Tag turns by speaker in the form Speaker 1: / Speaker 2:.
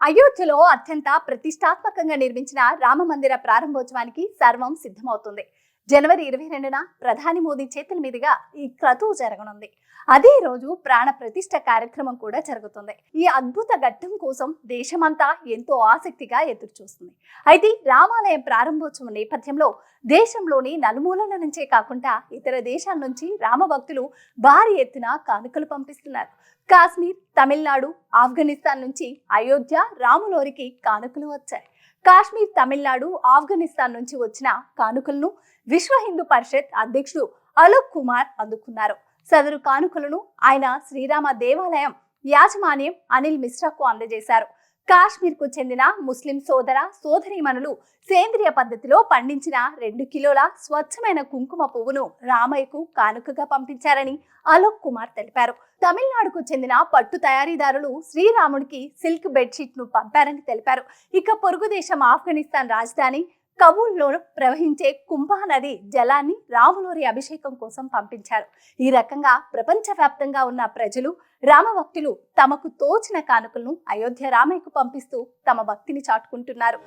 Speaker 1: అయోధ్యలో అత్యంత ప్రతిష్టాత్మకంగా నిర్మించిన రామ మందిర ప్రారంభోత్సవానికి సర్వం సిద్ధమవుతుంది. జనవరి ఇరవై రెండున ప్రధాని మోదీ చేతుల మీదుగా ఈ క్రతువు జరగనుంది. అదే రోజు ప్రాణ ప్రతిష్ట కార్యక్రమం కూడా జరుగుతుంది. ఈ అద్భుత ఘట్టం కోసం దేశమంతా ఎంతో ఆసక్తిగా ఎదురు చూస్తుంది అయితే రామాలయం ప్రారంభోత్సవం నేపథ్యంలో దేశంలోని నలుమూలల నుంచే కాకుండా ఇతర దేశాల నుంచి రామ భక్తులు భారీ ఎత్తున కానుకలు పంపిస్తున్నారు. కాశ్మీర్ తమిళనాడు ఆఫ్ఘనిస్తాన్ నుంచి అయోధ్య రాములోరికి కానుకలు వచ్చాయి. కాశ్మీర్ తమిళనాడు ఆఫ్ఘనిస్తాన్ నుంచి వచ్చిన కానుకలను విశ్వ హిందూ పరిషత్ అధ్యక్షుడు అలోక్ కుమార్ అందుకున్నారు. సదరు కానుకలను ఆయన శ్రీరామ దేవాలయం యాజమాన్యం అనిల్ మిశ్రాకు అందజేశారు. కాశ్మీర్కు చెందిన ముస్లిం సోదర సోదరీమణులు సేంద్రియ పద్ధతిలో పండించిన రెండు కిలోల స్వచ్ఛమైన కుంకుమ పువ్వును రామయ్యకు కానుకగా పంపించారని అలోక్ కుమార్ తెలిపారు. తమిళనాడుకు చెందిన పట్టు తయారీదారులు శ్రీరాముడికి సిల్క్ బెడ్షీట్ను పంపారని తెలిపారు. ఇక పొరుగు దేశం ఆఫ్ఘనిస్తాన్ రాజధాని కబూల్లో ప్రవహించే కుంభా నది జలాన్ని రాములోరి అభిషేకం కోసం పంపించారు. ఈ రకంగా ప్రపంచవ్యాప్తంగా ఉన్న ప్రజలు రామభక్తులు తమకు తోచిన కానుకలను అయోధ్య రామయ్యకు పంపిస్తూ తమ భక్తిని చాటుకుంటున్నారు.